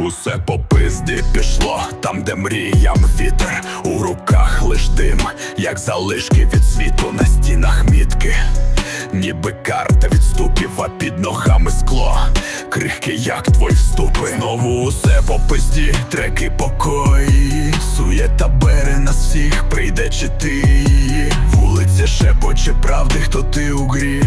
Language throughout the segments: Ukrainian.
усе по пизді пішло, там, де мріям вітер, у руках лиш дим, як залишки від світу на стінах мітки. Ніби карта відступів, а під ногами скло. Крихке, як твої вступи. Знову усе по пизді, треки покої. Суєта бере нас всіх, прийде чи ти її. Вулиця шепоче правди, хто ти у грі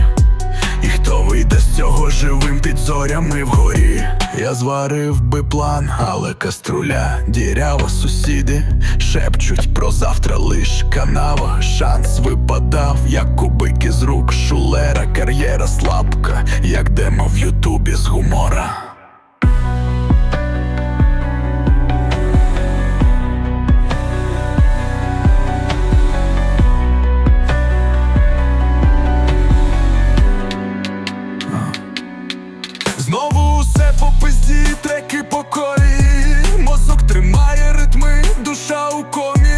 живим під зорями вгорі? Я зварив би план, але каструля дірява сусіди шепчуть про завтра лиш канава. Шанс випадав, як кубики з рук шулера, кар'єра слабка, як демо в Ютубі з гумора. Знову усе по пизді, треки по колії Мозок тримає ритми, душа у комі.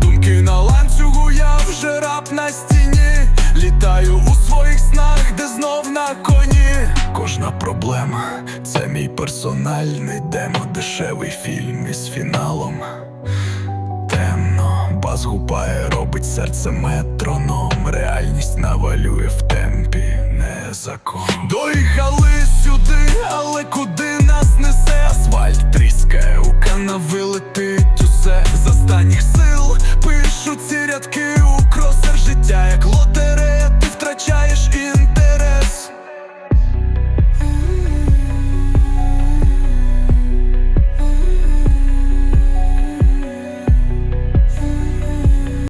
Думки на ланцюгу, я вже раб на стіні. Літаю у своїх снах, де знов на коні. Кожна проблема це мій персональний демо. Дешевий фільм із фіналом. Темно, бас гупає, робить серце метроном. Реальність навалює в темпі, не закон. Доїхали